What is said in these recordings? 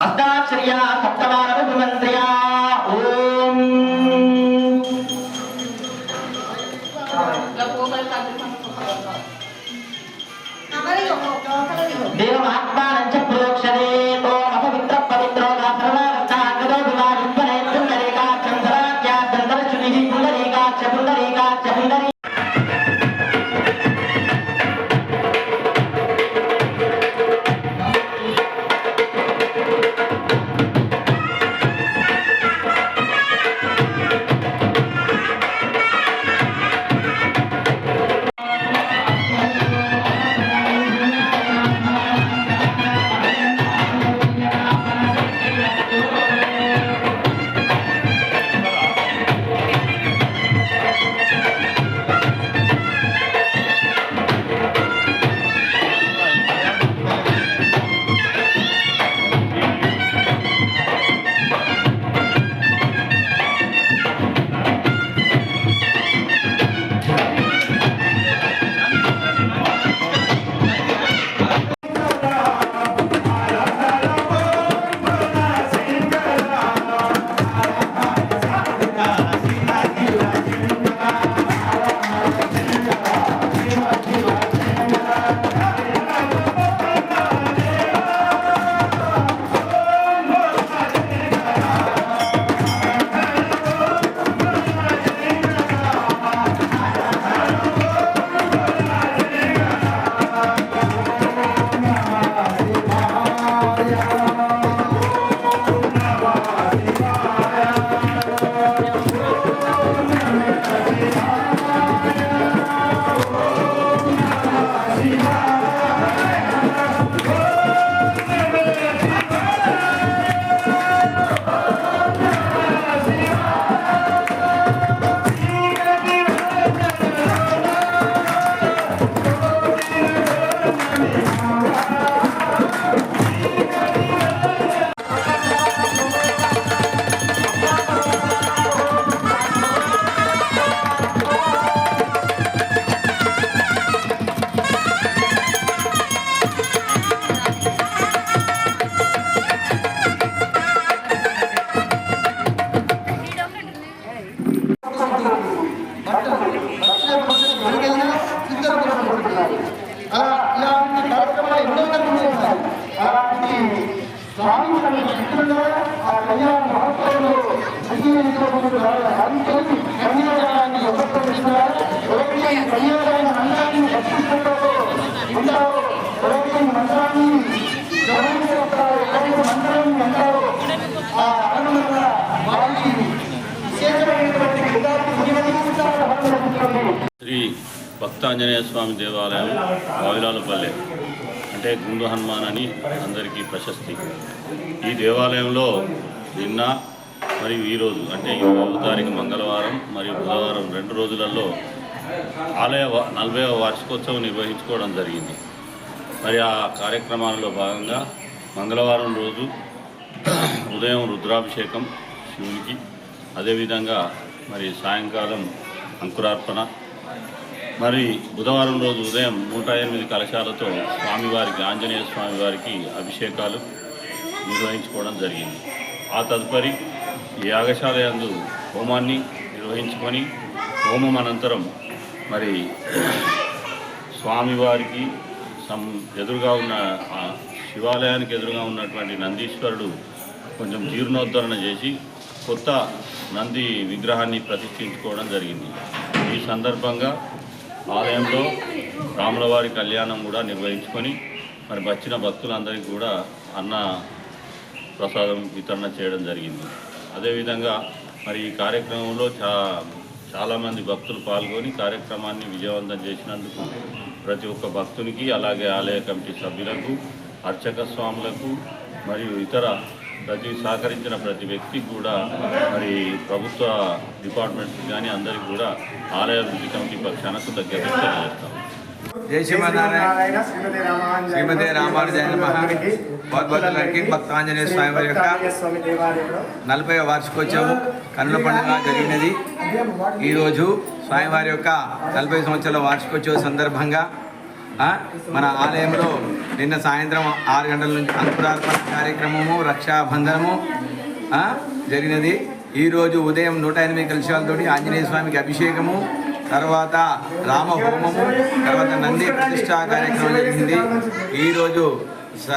అష్టాక్షర్యా సప్తమానవమంత్రయా ఓం. దేవమాత్మానం ముఖ్యంగా ఆ కళ్యాణ మహోత్సవంలో విజయించుకోకుండా అందరికీ కన్యాదానాన్ని ఉపక్రమిస్తున్నారు ఎవరైతే కన్యాదాన మంత్రాన్ని రక్షిస్తున్నారో ఉంటారో ఎవరైతే మంత్రాన్ని గమనించేస్తారో ఎవరైతే మంత్రాన్ని అంటారో ఆ అనుగుణంగా వారికి విశేషమైనటువంటి శ్రీ భక్తాంజనేయ స్వామి దేవాలయం వావిలాలపల్లె అంటే గుండు హనుమాన్ అని అందరికీ ప్రశస్తి. ఈ దేవాలయంలో నిన్న మరియు ఈరోజు అంటే ఇరవై తారీఖు మంగళవారం మరియు బుధవారం రెండు రోజులలో ఆలయ నలభైవ వార్షికోత్సవం నిర్వహించుకోవడం జరిగింది. మరి ఆ కార్యక్రమాలలో భాగంగా మంగళవారం రోజు ఉదయం రుద్రాభిషేకం శివునికి అదేవిధంగా మరి సాయంకాలం అంకురార్పణ మరి బుధవారం రోజు ఉదయం నూట ఎనిమిది కలశాలతో స్వామివారికి ఆంజనేయ స్వామివారికి అభిషేకాలు నిర్వహించుకోవడం జరిగింది. ఆ తదుపరి యాగశాల యందు హోమాన్ని నిర్వహించుకొని హోమం అనంతరం మరి స్వామివారికి సం ఎదురుగా ఉన్న ఆ శివాలయానికి ఎదురుగా ఉన్నటువంటి నందీశ్వరుడు కొంచెం జీర్ణోద్ధరణ చేసి కొత్త నంది విగ్రహాన్ని ప్రతిష్ఠించుకోవడం జరిగింది. ఈ సందర్భంగా ఆలయంలో రాములవారి కళ్యాణం కూడా నిర్వహించుకొని మరి వచ్చిన భక్తులందరికీ కూడా అన్న ప్రసాదం వితరణ చేయడం జరిగింది. అదేవిధంగా మరి ఈ కార్యక్రమంలో చా చాలామంది భక్తులు పాల్గొని కార్యక్రమాన్ని విజయవంతం చేసినందుకు ప్రతి ఒక్క భక్తునికి అలాగే ఆలయ కమిటీ సభ్యులకు అర్చక స్వాములకు మరియు ఇతర ప్రతి సహకరించిన ప్రతి వ్యక్తికి కూడా మరి ప్రభుత్వ డిపార్ట్మెంట్స్ కానీ అందరికీ కూడా ఆలయ అభివృద్ధి కమిటీ పక్షాన కృతజ్ఞతలు తెలియజేస్తాం जय श्रीमनारायण శ్రీమతి రామాంజనేయ శ్రీమతి రామానుజాయ నమః భగవద్భక్తులకి భక్తాంజనేయ స్వామి వారి యొక్క స్వామి దేవాలయంలో నలభై వార్షికోత్సవం కన్నుల పండుగ జరిగినది ఈరోజు స్వామివారి యొక్క నలభై సంవత్సరాల వార్షికోత్సవ సందర్భంగా ఆ, మన ఆలయంలో నిన్న సాయంత్రం ఆరు గంటల నుంచి అంకురార్పణ కార్యక్రమము రక్షాబంధనము జరిగినది. ఈరోజు ఉదయం నూట ఎనిమిది కలశాలతోటి ఆంజనేయ స్వామికి అభిషేకము తర్వాత రామ హోమము తర్వాత నంది ప్రతిష్టా కార్యక్రమం జరిగింది. ఈరోజు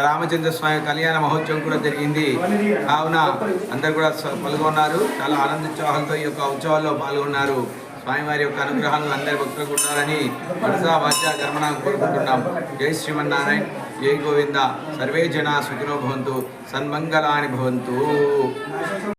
రామచంద్ర స్వామి కళ్యాణ మహోత్సవం కూడా జరిగింది. కావున అందరు కూడా స- పాల్గొన్నారు. చాలా ఆనందోత్సవాలతో ఈ యొక్క ఉత్సవాల్లో పాల్గొన్నారు. స్వామివారి యొక్క అనుగ్రహాలు అందరి భక్తులకు ఉండాలని మనసా వాచ్య కర్మణ కోరుకుంటున్నాం. జై శ్రీమన్నారాయణ జై గోవింద. సర్వే జనా సుఖినో భవంతు. సన్మంగళాని భవంతు.